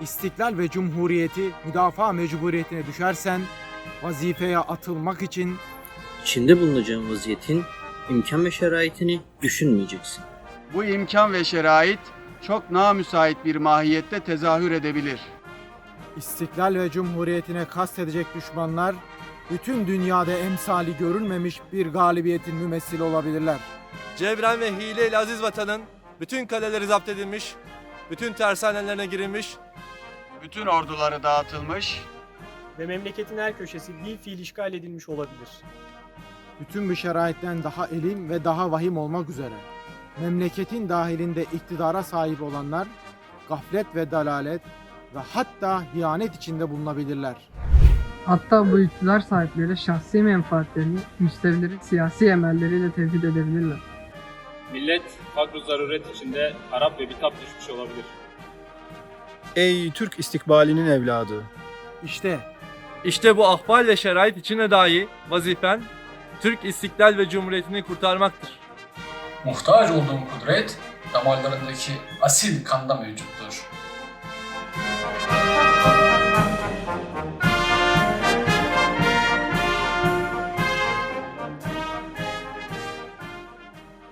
istiklal ve cumhuriyeti müdafaa mecburiyetine düşersen vazifeye atılmak için İçinde bulunacağın vaziyetin imkan ve şeraitini düşünmeyeceksin. Bu imkan ve şerait çok namüsait bir mahiyette tezahür edebilir. istiklal ve cumhuriyetine kastedecek düşmanlar bütün dünyada emsali görülmemiş bir galibiyetin mümessili olabilirler. Cevren ve hile ile aziz vatanın bütün kaleleri zapt edilmiş, bütün tersanelerine girilmiş, Bütün orduları dağıtılmış, Ve memleketin her köşesi bir fiil işgal edilmiş olabilir. Bütün bu şeraitten daha elim ve daha vahim olmak üzere memleketin dahilinde iktidara sahip olanlar gaflet ve dalalet ve hatta hiyanet içinde bulunabilirler. Hatta bu iktidar sahipleri şahsi menfaatlerini müstevlerin siyasi emelleriyle tevhid edebilirler. millet fakr zaruret içinde harap ve bitap düşmüş olabilir. Ey Türk istikbalinin evladı! İşte işte bu ahval ve şerait içine dahi vazifen Türk istiklal ve cumhuriyetini kurtarmaktır. muhtaç olduğun kudret damarlarındaki asil kanda mevcuttur.